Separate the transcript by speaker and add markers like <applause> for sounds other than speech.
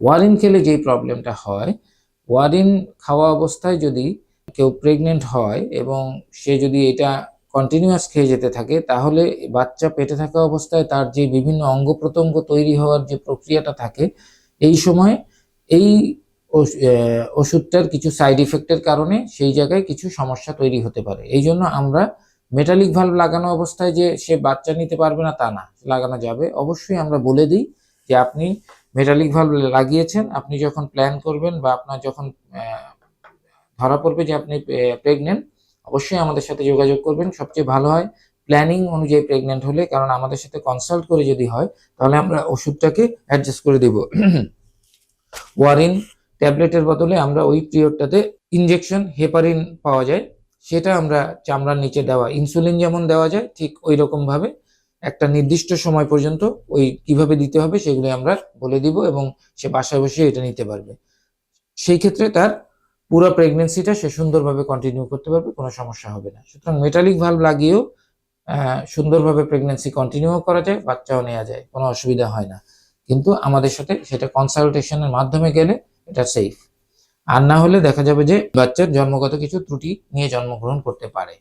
Speaker 1: ওয়ারিন খেলে যেই প্রবলেমটা হয়, ওয়ারিন খাওয়া অবস্থায় যদি কেউ প্রেগনেন্ট হয় এবং সে যদি এটা কন্টিনিউয়াস খেয়ে যেতে থাকে, তাহলে বাচ্চা পেটে থাকা অবস্থায় তার যে বিভিন্ন অঙ্গ প্রত্যঙ্গ তৈরি হওয়ার যে প্রক্রিয়াটা থাকে, এই সময় এই ওষ- ওষুধটার কিছু সাইড ইফেক্টের কারণে সেই জায়গায় কিছু সমস্যা তৈরি হতে পারে। এই জন্য আমরা মেটালিক ভালভ লাগানো অবস্থায় যে সে বাচ্চা নিতে পারবে না তা না, লাগানো যাবে। অবশ্যই আমরা বলে দিই যে আপনি মেটালিক ভালভ লাগিয়েছেন, আপনি যখন প্ল্যান করবেন বা আপনার যখন ধরা পড়বে যে আপনি প্রেগনেন্ট অবশ্যই আমাদের সাথে যোগাযোগ করবেন। সবচেয়ে ভালো হয় প্ল্যানিং অনুযায়ী প্রেগনেন্ট হলে, কারণ আমাদের সাথে কনসাল্ট করে যদি হয়, তাহলে আমরা ওষুধটাকে অ্যাডজাস্ট করে দেব। <coughs> ওয়ারিন ট্যাবলেটের বদলে আমরা ওই পিরিয়ডটাতে ইনজেকশন হেপারিন পাওয়া যায়। সেটা আমরা চামড়ার নিচে দেওয়া ইনসুলিন যেমন দেওয়া যায়, ঠিক ওই রকম ভাবে একটা নির্দিষ্ট সময় পর্যন্ত ওই কীভাবে দিতে হবে সেগুলো আমরা বলে দিব এবং সে বাসায় বসে এটা নিতে পারবে। সেই ক্ষেত্রে তার পুরো প্রেগনেন্সিটা সে সুন্দরভাবে কন্টিনিউ করতে পারবে, কোনো সমস্যা হবে না। সুতরাং মেটালিক ভালভ লাগিয়েও সুন্দরভাবে প্রেগনেন্সি কন্টিনিউ করা যায়, বাচ্চাও নেওয়া যায়, কোনো অসুবিধা হয় না। কিন্তু আমাদের সাথে সেটা কনসালটেশনের মাধ্যমে গেলে এটা সেফ আর না হলে দেখা যাবে যে বাচ্চার জন্মগত কিছু ত্রুটি নিয়ে জন্মগ্রহণ করতে পারে।